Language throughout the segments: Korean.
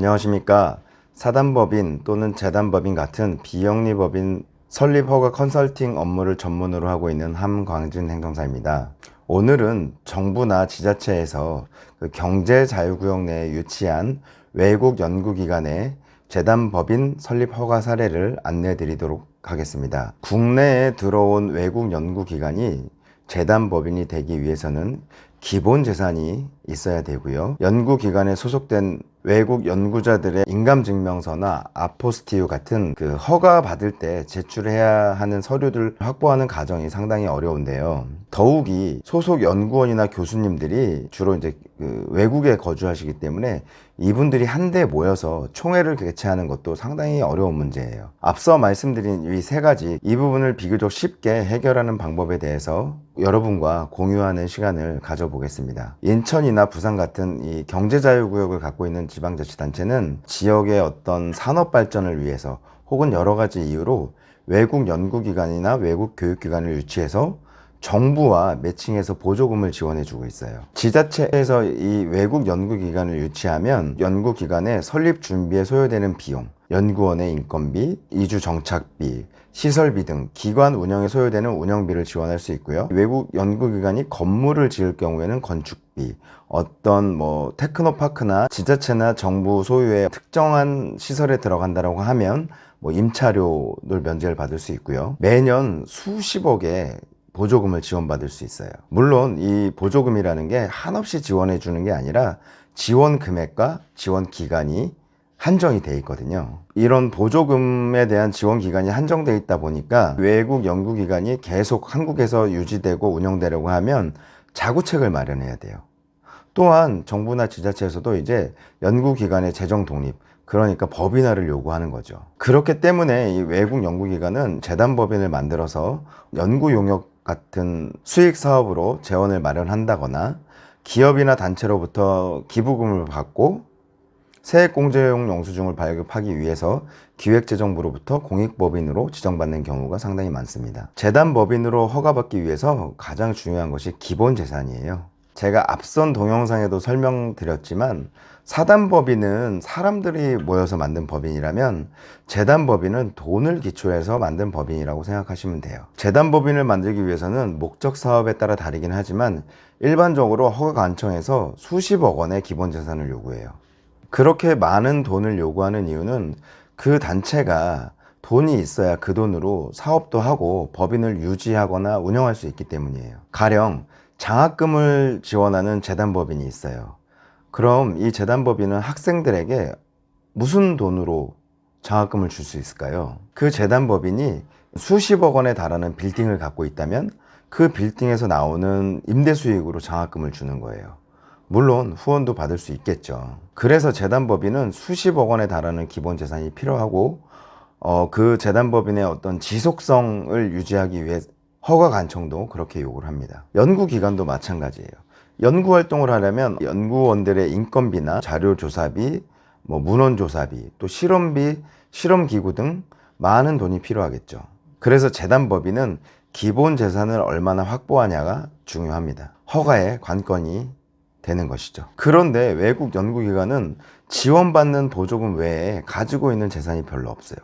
안녕하십니까. 사단법인 또는 재단법인 같은 비영리법인 설립 허가 컨설팅 업무를 전문으로 하고 있는 함광진 행정사입니다. 오늘은 정부나 지자체에서 그 경제 자유구역 내에 유치한 외국 연구기관의 재단법인 설립 허가 사례를 안내 드리도록 하겠습니다. 국내에 들어온 외국 연구기관이 재단법인이 되기 위해서는 기본 재산이 있어야 되고요. 연구기관에 소속된 외국 연구자들의 인감증명서나 아포스티유 같은 그 허가 받을 때 제출해야 하는 서류들 확보하는 과정이 상당히 어려운데요. 더욱이 소속 연구원이나 교수님들이 주로 이제 그 외국에 거주하시기 때문에 이분들이 한데 모여서 총회를 개최하는 것도 상당히 어려운 문제예요. 앞서 말씀드린 이 세 가지 이 부분을 비교적 쉽게 해결하는 방법에 대해서 여러분과 공유하는 시간을 가져보겠습니다. 인천이나 부산 같은 이 경제자유구역을 갖고 있는 지방자치단체는 지역의 어떤 산업 발전을 위해서 혹은 여러 가지 이유로 외국 연구기관이나 외국 교육기관을 유치해서 정부와 매칭해서 보조금을 지원해 주고 있어요. 지자체에서 이 외국 연구기관을 유치하면 연구기관의 설립 준비에 소요되는 비용, 연구원의 인건비, 이주 정착비, 시설비 등 기관 운영에 소요되는 운영비를 지원할 수 있고요. 외국 연구기관이 건물을 지을 경우에는 건축비, 어떤 뭐 테크노파크나 지자체나 정부 소유의 특정한 시설에 들어간다라고 하면 뭐 임차료를 면제를 받을 수 있고요. 매년 수십억의 보조금을 지원받을 수 있어요. 물론 이 보조금이라는 게 한없이 지원해 주는 게 아니라 지원 금액과 지원 기간이 한정이 돼 있거든요. 이런 보조금에 대한 지원 기간이 한정돼 있다 보니까 외국 연구 기관이 계속 한국에서 유지되고 운영되려고 하면 자구책을 마련해야 돼요. 또한 정부나 지자체에서도 이제 연구 기관의 재정 독립, 그러니까 법인화를 요구하는 거죠. 그렇기 때문에 이 외국 연구기관은 재단법인을 만들어서 연구 용역 같은 수익 사업으로 재원을 마련한다거나 기업이나 단체로부터 기부금을 받고 세액공제용 영수증을 발급하기 위해서 기획재정부로부터 공익법인으로 지정받는 경우가 상당히 많습니다. 재단법인으로 허가받기 위해서 가장 중요한 것이 기본 재산이에요. 제가 앞선 동영상에도 설명드렸지만 사단법인은 사람들이 모여서 만든 법인이라면 재단법인은 돈을 기초해서 만든 법인이라고 생각하시면 돼요. 재단법인을 만들기 위해서는 목적 사업에 따라 다르긴 하지만 일반적으로 허가 관청에서 수십억 원의 기본 재산을 요구해요. 그렇게 많은 돈을 요구하는 이유는 그 단체가 돈이 있어야 그 돈으로 사업도 하고 법인을 유지하거나 운영할 수 있기 때문이에요. 가령 장학금을 지원하는 재단법인이 있어요. 그럼 이 재단법인은 학생들에게 무슨 돈으로 장학금을 줄 수 있을까요? 그 재단법인이 수십억 원에 달하는 빌딩을 갖고 있다면 그 빌딩에서 나오는 임대 수익으로 장학금을 주는 거예요. 물론 후원도 받을 수 있겠죠. 그래서 재단법인은 수십억 원에 달하는 기본 재산이 필요하고 어, 그 재단법인의 어떤 지속성을 유지하기 위해 허가 관청도 그렇게 요구를 합니다. 연구 기관도 마찬가지예요. 연구 활동을 하려면 연구원들의 인건비나 자료 조사비, 뭐 문헌 조사비, 또 실험비, 실험 기구 등 많은 돈이 필요하겠죠. 그래서 재단 법인은 기본 재산을 얼마나 확보하냐가 중요합니다. 허가의 관건이 되는 것이죠. 그런데 외국 연구기관은 지원받는 보조금 외에 가지고 있는 재산이 별로 없어요.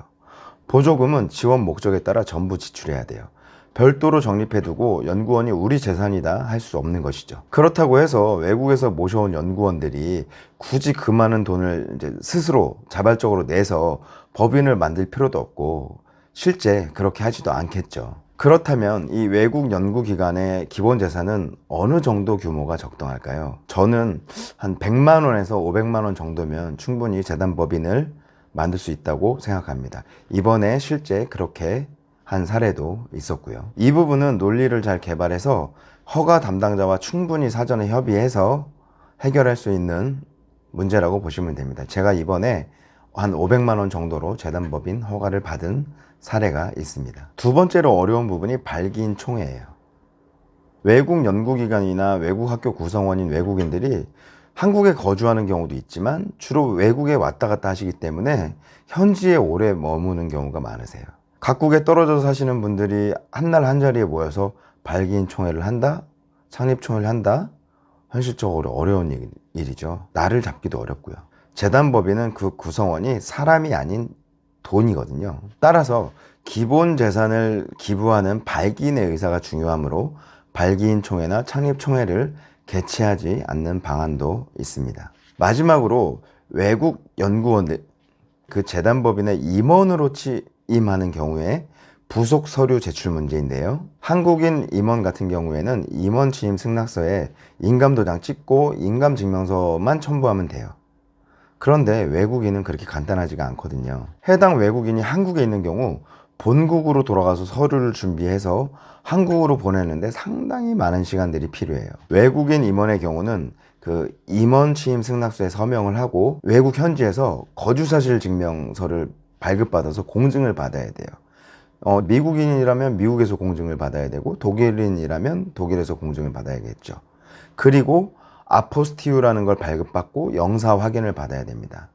보조금은 지원 목적에 따라 전부 지출해야 돼요. 별도로 적립해두고 연구원이 우리 재산이다 할 수 없는 것이죠. 그렇다고 해서 외국에서 모셔온 연구원들이 굳이 그 많은 돈을 이제 스스로 자발적으로 내서 법인을 만들 필요도 없고 실제 그렇게 하지도 않겠죠. 그렇다면 이 외국 연구기관의 기본 재산은 어느 정도 규모가 적당할까요? 저는 한 100만 원에서 500만 원 정도면 충분히 재단 법인을 만들 수 있다고 생각합니다. 이번에 실제 그렇게 한 사례도 있었고요. 이 부분은 논리를 잘 개발해서 허가 담당자와 충분히 사전에 협의해서 해결할 수 있는 문제라고 보시면 됩니다. 제가 이번에 한 500만 원 정도로 재단법인 허가를 받은 사례가 있습니다. 두 번째로 어려운 부분이 발기인 총회예요. 외국 연구기관이나 외국 학교 구성원인 외국인들이 한국에 거주하는 경우도 있지만 주로 외국에 왔다 갔다 하시기 때문에 현지에 오래 머무는 경우가 많으세요. 각국에 떨어져 사시는 분들이 한날 한 자리에 모여서 발기인 총회를 한다? 창립 총회를 한다? 현실적으로 어려운 일, 일이죠. 나를 잡기도 어렵고요. 재단법인은 그 구성원이 사람이 아닌 돈이거든요. 따라서 기본 재산을 기부하는 발기인의 의사가 중요하므로 발기인 총회나 창립 총회를 개최하지 않는 방안도 있습니다. 마지막으로 외국 연구원들 그 재단법인의 임원으로 취 임하는 경우에 부속 서류 제출 문제인데요. 한국인 임원 같은 경우에는 임원 취임 승낙서에 인감도장 찍고 인감증명서만 첨부하면 돼요. 그런데 외국인은 그렇게 간단하지가 않거든요. 해당 외국인이 한국에 있는 경우 본국으로 돌아가서 서류를 준비해서 한국으로 보내는데 상당히 많은 시간들이 필요해요. 외국인 임원의 경우는 그 임원 취임 승낙서에 서명을 하고 외국 현지에서 거주사실 증명서를 발급받아서 공증을 받아야 돼요. 어, 미국인이라면 미국에서 공증을 받아야 되고 독일인이라면 독일에서 공증을 받아야겠죠. 그리고 아포스티유라는 걸 발급받고 영사 확인을 받아야 됩니다.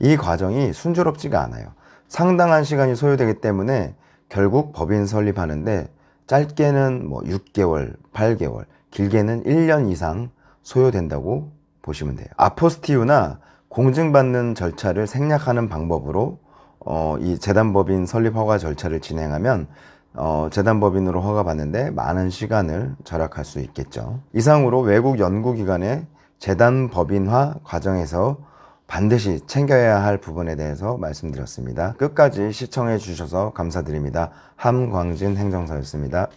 이 과정이 순조롭지가 않아요. 상당한 시간이 소요되기 때문에 결국 법인 설립하는데 짧게는 뭐 6개월, 8개월, 길게는 1년 이상 소요된다고 보시면 돼요. 아포스티유나 공증받는 절차를 생략하는 방법으로 어, 이 재단법인 설립 허가 절차를 진행하면 어, 재단법인으로 허가받는데 많은 시간을 절약할 수 있겠죠. 이상으로 외국 연구기관의 재단법인화 과정에서 반드시 챙겨야 할 부분에 대해서 말씀드렸습니다. 끝까지 시청해 주셔서 감사드립니다. 함광진 행정사였습니다.